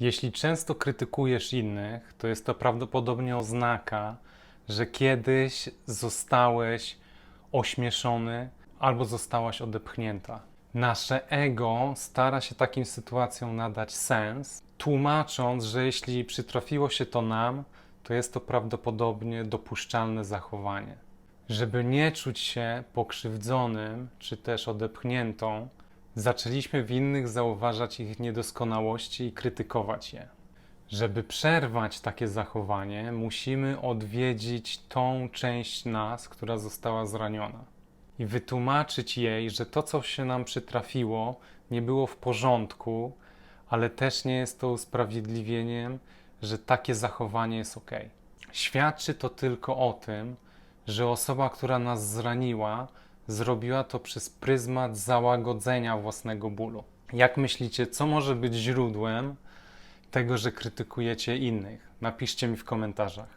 Jeśli często krytykujesz innych, to jest to prawdopodobnie oznaka, że kiedyś zostałeś ośmieszony albo zostałaś odepchnięta. Nasze ego stara się takim sytuacjom nadać sens, tłumacząc, że jeśli przytrafiło się to nam, to jest to prawdopodobnie dopuszczalne zachowanie. Żeby nie czuć się pokrzywdzonym czy też odepchniętą, zaczęliśmy w innych zauważać ich niedoskonałości i krytykować je. Żeby przerwać takie zachowanie, musimy odwiedzić tą część nas, która została zraniona i wytłumaczyć jej, że to, co się nam przytrafiło, nie było w porządku, ale też nie jest to usprawiedliwieniem, że takie zachowanie jest ok. Świadczy to tylko o tym, że osoba, która nas zraniła, zrobiła to przez pryzmat załagodzenia własnego bólu. Jak myślicie, co może być źródłem tego, że krytykujecie innych? Napiszcie mi w komentarzach.